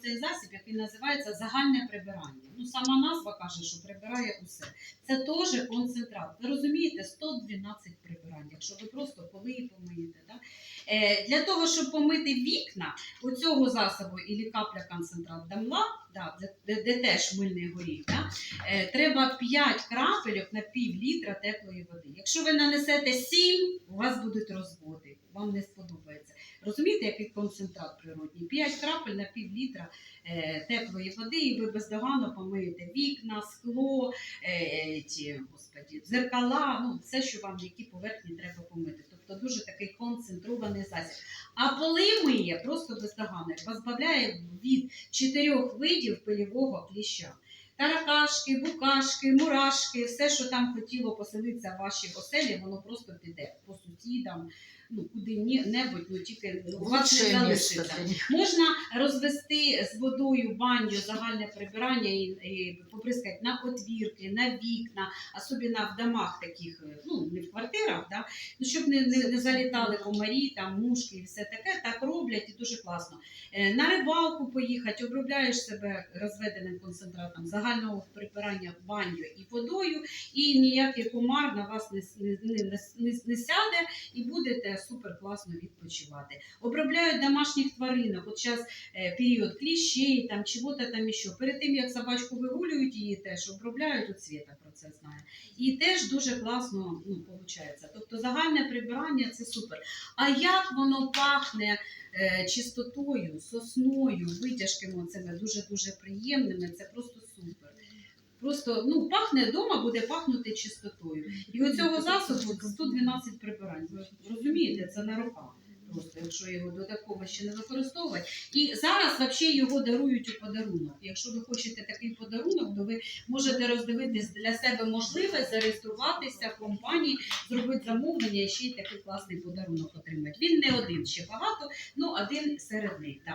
оцей засіб, який називається загальне прибирання. Ну, сама назва каже, що прибирає усе. Це теж концентрат. Ви розумієте, 112 прибирань, якщо ви просто поли помиєте. Да? Е, для того, щоб помити вікна, цього засобу і капля концентрат дамла, да, де, теж мильний горіх, да, е, треба 5 крапельок на пів літра теплої води. Якщо ви нанесете 7, у вас будуть розводи, вам не сподобається. Розумієте, який концентрат природній? 5 крапель на пів літра е, теплої води, і ви бездоганно помиєте вікна, скло, е, ті, господі, дзеркала, ну все, що вам які поверхні треба помити. Тобто дуже такий концентрований засіб. А поли миє просто бездоганно, позбавляє від чотирьох видів пилівого кліща. Таракашки, букашки, мурашки, все, що там хотіло поселитися в вашій оселі, воно просто піде по сусідам, ну куди-небудь, ну тільки у вас не залишиться. Можна розвести з водою баню загальне прибирання і, і поприскати на отвірки, на вікна, особливо в домах таких, е, ну не в квартирах, да? ну, щоб не, не, не залітали комарі, там мушки і все таке, так роблять і дуже класно. Е, На рибалку поїхати, обробляєш себе розведеним концентратом загального прибирання баню і водою, і ніякий комар на вас не, не, не, не, сяде, і будете супер класно відпочивати. Обробляють домашніх тваринок. От зараз е, період кліщей, там чого-то там іще. Перед тим як собачку вигулюють, її теж обробляють. От Света про це знає. І теж дуже класно ну, виходить. Тобто загальне прибирання це супер. А як воно пахне е, чистотою, сосною, витяжками цими дуже дуже приємними, це просто. Просто ну пахне вдома, буде пахнути чистотою. І у цього засобу 112 прибирань. Ви розумієте, це на руках. Просто якщо його додатково ще не використовувати. І зараз взагалі його дарують у подарунок. Якщо ви хочете такий подарунок, то ви можете роздивитись для себе можливе, зареєструватися в компанії, зробити замовлення і ще й такий класний подарунок отримати. Він не один, ще багато, ну один серед них. Так.